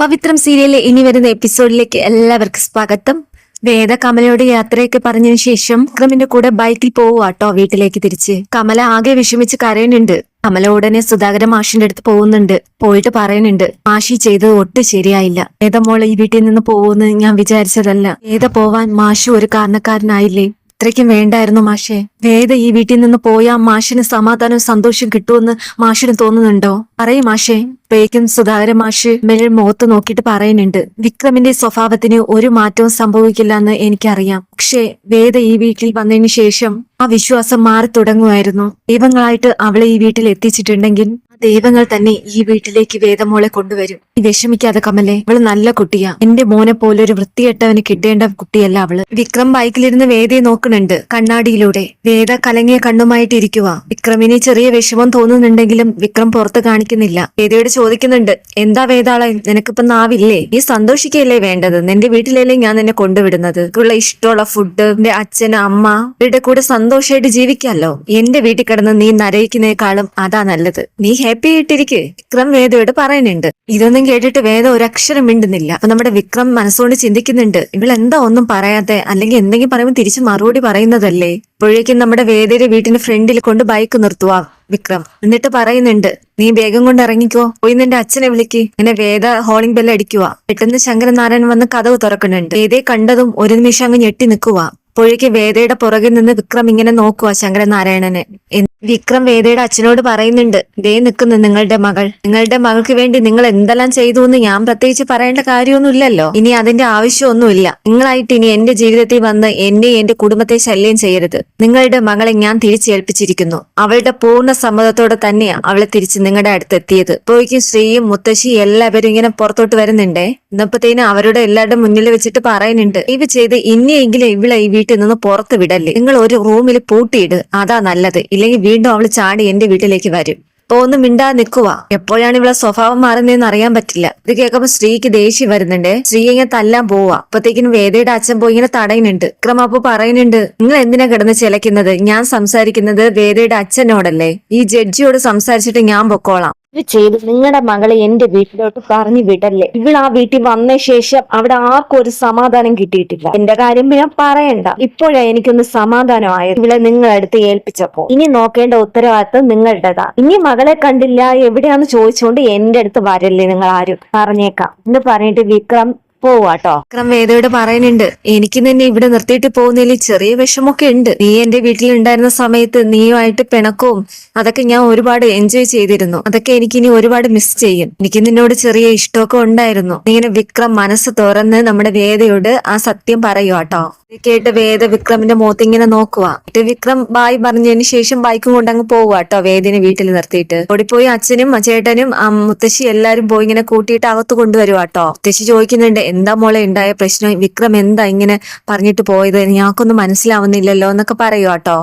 പവിത്രം സീരിയലിലെ ഇനി വരുന്ന എപ്പിസോഡിലേക്ക് എല്ലാവർക്കും സ്വാഗതം. വേദ കമലയോട് യാത്രയൊക്കെ പറഞ്ഞതിന് ശേഷം വിക്രമിന്റെ കൂടെ ബൈക്കിൽ പോവുക വീട്ടിലേക്ക് തിരിച്ച്. കമല ആകെ വിഷമിച്ച് കരയുന്നുണ്ട്. കമല ഉടനെ സുധാകര മാഷിന്റെ അടുത്ത് പോകുന്നുണ്ട്. പോയിട്ട് പറയുന്നുണ്ട് മാഷി ചെയ്തത് ഒട്ടും ശരിയായില്ല. വേദ ഈ വീട്ടിൽ നിന്ന് പോകുമെന്ന് ഞാൻ വിചാരിച്ചതല്ല. വേദ പോവാൻ മാഷി ഒരു കാരണക്കാരനായില്ലേ? ഇത്രയ്ക്കും വേണ്ടായിരുന്നു മാഷെ. വേദ ഈ വീട്ടിൽ നിന്ന് പോയാ മാഷിന് സമാധാനവും സന്തോഷം കിട്ടുമെന്ന് മാഷിന് തോന്നുന്നുണ്ടോ? പറയും മാഷെ. പേക്കും സുധാകര മാഷ് മേൽ മുഖത്ത് നോക്കിയിട്ട് പറയുന്നുണ്ട്. വിക്രമിന്റെ സ്വഭാവത്തിന് ഒരു മാറ്റവും സംഭവിക്കില്ല എന്ന് എനിക്കറിയാം. പക്ഷേ വേദ ഈ വീട്ടിൽ വന്നതിന് ശേഷം ആ വിശ്വാസം മാറി തുടങ്ങുമായിരുന്നു ദൈവങ്ങളായിട്ട് അവളെ ഈ വീട്ടിൽ എത്തിച്ചിട്ടുണ്ടെങ്കിൽ ദൈവങ്ങൾ തന്നെ ഈ വീട്ടിലേക്ക് വേദമോളെ കൊണ്ടുവരും. വിഷമിക്കാതെ കമലേ അവൾ നല്ല കുട്ടിയാ. എന്റെ മോനെ പോലെ ഒരു വൃത്തികെട്ടവന് കിട്ടേണ്ട കുട്ടിയല്ല അവൾ. വിക്രം ബൈക്കിലിരുന്ന് വേദയെ നോക്കുന്നുണ്ട്. കണ്ണാടിയിലൂടെ. വേദ കലങ്ങിയ കണ്ണുമായിട്ട് ഇരിക്കുക വിക്രമിന് ചെറിയ വിഷമം തോന്നുന്നുണ്ടെങ്കിലും വിക്രം പുറത്ത് കാണിക്കുന്നില്ല. വേദയോട് ചോദിക്കുന്നുണ്ട് എന്താ വേദാളെ നിനക്കിപ്പോ നാവില്ലേ? നീ സന്തോഷിക്കല്ലേ വേണ്ടത്? നിന്റെ വീട്ടിലല്ലേ ഞാൻ നിന്നെ കൊണ്ടുവിടുന്നത്? ഉള്ള ഇഷ്ടമുള്ള ഫുഡ് എന്റെ അച്ഛൻ അമ്മ ഇവരുടെ കൂടെ സന്തോഷമായിട്ട് ജീവിക്കാമല്ലോ എന്റെ വീട്ടിൽ കിടന്ന് നീ നരയിക്കുന്നേക്കാളും അതാ നല്ലത്. നീ ഹാപ്പി ആയിട്ടിരിക്കെ. വിക്രം വേദയോട് പറയുന്നുണ്ട്. ഇതൊന്നും കേട്ടിട്ട് വേദ ഒരക്ഷരം മിണ്ടുന്നില്ല. അപ്പൊ നമ്മുടെ വിക്രം മനസ്സുകൊണ്ട് ചിന്തിക്കുന്നുണ്ട്. ഇവളെന്താ ഒന്നും പറയാതെ അല്ലെങ്കിൽ എന്തെങ്കിലും പറയുമ്പോൾ തിരിച്ച് മറുപടി പറയുന്നതല്ലേ? ഇപ്പോഴേക്കും നമ്മുടെ വേദയുടെ വീട്ടിന്റെ ഫ്രണ്ടിൽ കൊണ്ട് ബൈക്ക് നിർത്തുക വിക്രം. എന്നിട്ട് പറയുന്നുണ്ട്. നീ വേഗം കൊണ്ട് ഇറങ്ങിക്കോ. പോയി നിന്റെ അച്ഛനെ വിളിക്ക്. ഇങ്ങനെ വേദ ഹോളിംഗ് ബെല്ല് പെട്ടെന്ന് ശങ്കരനാരായണൻ വന്ന് കഥവ് തുറക്കുന്നുണ്ട്. വേദയെ കണ്ടതും ഒരു നിമിഷം അങ്ങ് ഞെട്ടി നിൽക്കുക അപ്പോഴേക്ക് വേദയുടെ പുറകിൽ നിന്ന് വിക്രം ഇങ്ങനെ നോക്കുക ശങ്കരനാരായണനെ. വിക്രം വേദയുടെ അച്ഛനോട് പറയുന്നുണ്ട് ദേ നിൽക്കുന്നു നിങ്ങളുടെ മകൾ. നിങ്ങളുടെ മകൾക്ക് വേണ്ടി നിങ്ങൾ എന്തെല്ലാം ചെയ്തു എന്ന് ഞാൻ പ്രത്യേകിച്ച് പറയേണ്ട കാര്യമൊന്നുമില്ലല്ലോ. ഇനി അതിന്റെ ആവശ്യമൊന്നുമില്ല. നിങ്ങളായിട്ട് ഇനി എന്റെ ജീവിതത്തിൽ വന്ന് എന്നെ എന്റെ കുടുംബത്തെ ശല്യം ചെയ്യരുത്. നിങ്ങളുടെ മകളെ ഞാൻ തിരിച്ചേൽപ്പിച്ചിരിക്കുന്നു. അവളുടെ പൂർണ സമ്മതത്തോടെ തന്നെയാണ് അവളെ തിരിച്ച് നിങ്ങളുടെ അടുത്ത് എത്തിയത്. ഇപ്പോഴേക്കും ശ്രീയും മുത്തശ്ശി എല്ലാവരും ഇങ്ങനെ പുറത്തോട്ട് വരുന്നുണ്ടേ? ഇന്നപ്പത്തേനും അവരുടെ എല്ലാവരുടെ മുന്നിൽ വെച്ചിട്ട് പറയുന്നുണ്ട് ഇവ ചെയ്ത് ഇനിയെങ്കിലും ഇവിടെ ഈ വീട്ടിൽ നിന്ന് പുറത്ത് വിടല്ലേ? നിങ്ങൾ ഒരു റൂമിൽ പൂട്ടിയിട്. അതാ നല്ലത്. ഇല്ലെങ്കിൽ വീണ്ടും അവൾ ചാടി എന്റെ വീട്ടിലേക്ക് വരും. ഇപ്പൊ ഒന്നും മിണ്ടാ നിൽക്കുക എപ്പോഴാണ് ഇവളെ സ്വഭാവം മാറുന്നതെന്ന് അറിയാൻ പറ്റില്ല. ഇത് കേൾക്കുമ്പോ സ്ത്രീക്ക് ദേഷ്യം വരുന്നുണ്ട്. സ്ത്രീ ഇങ്ങനെ തല്ലാൻ പോവാ. അപ്പത്തേക്കിനും വേദയുടെ അച്ഛൻ പോയി ഇങ്ങനെ തടയുന്നുണ്ട്. വിക്രം അപ്പൊ പറയുന്നുണ്ട് നിങ്ങൾ എന്തിനാ കിടന്ന് ചിലക്കുന്നത് ഞാൻ സംസാരിക്കുന്നത് വേദയുടെ അച്ഛനോടല്ലേ? ഈ ജഡ്ജിയോട് സംസാരിച്ചിട്ട് ഞാൻ പൊക്കോളാം. ഇത് ചെയ്ത്. നിങ്ങളുടെ മകളെ എന്റെ വീട്ടിലോട്ട് പറഞ്ഞു വിടല്ലേ? ഇവൾ ആ വീട്ടിൽ വന്ന ശേഷം അവിടെ ആർക്കും ഒരു സമാധാനം കിട്ടിയിട്ടില്ല. എന്റെ കാര്യം പിന്നെ പറയണ്ട. ഇപ്പോഴാ എനിക്കൊന്ന് സമാധാനമായത് ഇവളെ നിങ്ങളടുത്ത് ഏൽപ്പിച്ചപ്പോ. ഇനി നോക്കേണ്ട ഉത്തരവാദിത്വം നിങ്ങളുടേതാ. ഇനി മകളെ കണ്ടില്ല എവിടെയാന്ന് ചോദിച്ചുകൊണ്ട് എന്റെ അടുത്ത് വരല്ലേ നിങ്ങൾ ആരും? പറഞ്ഞേക്കാം. എന്ന് പറഞ്ഞിട്ട് വിക്രം പോവാട്ടോ. അക്രം വേദയോട് പറയുന്നുണ്ട് എനിക്ക് നിന്നെ ഇവിടെ നിർത്തിയിട്ട് പോകുന്നതിൽ ചെറിയ വിഷമൊക്കെ ഉണ്ട്. നീ എന്റെ വീട്ടിൽ ഉണ്ടായിരുന്ന സമയത്ത് നീയുമായിട്ട് പിണക്കവും അതൊക്കെ ഞാൻ ഒരുപാട് എൻജോയ് ചെയ്തിരുന്നു. അതൊക്കെ എനിക്ക് ഇനി ഒരുപാട് മിസ് ചെയ്യും. എനിക്ക് നിന്നോട് ചെറിയ ഇഷ്ടമൊക്കെ ഉണ്ടായിരുന്നു. ഇങ്ങനെ വിക്രം മനസ്സ് തുറന്ന് നമ്മുടെ വേദയോട് ആ സത്യം പറയുവാട്ടോ. കേട്ട് വേദ വിക്രമിന്റെ മുഖത്ത് ഇങ്ങനെ നോക്കുക വിക്രം ബായ് പറഞ്ഞതിന് ശേഷം ബൈക്കും കൊണ്ട് അങ്ങ് പോവുക കേട്ടോ വേദിനെ വീട്ടിൽ നിർത്തിയിട്ട്. ഓടിപ്പോയി അച്ഛനും ചേട്ടനും മുത്തശ്ശി എല്ലാരും പോയി ഇങ്ങനെ കൂട്ടിയിട്ട് അകത്ത് കൊണ്ടുവരുക കേട്ടോ മുത്തശ്ശി ചോദിക്കുന്നുണ്ട് എന്താ മോളെ ഉണ്ടായ പ്രശ്നം? വിക്രം എന്താ ഇങ്ങനെ പറഞ്ഞിട്ട് പോയത്? ഞങ്ങൾക്കൊന്നും മനസ്സിലാവുന്നില്ലല്ലോ എന്നൊക്കെ പറയുക കേട്ടോ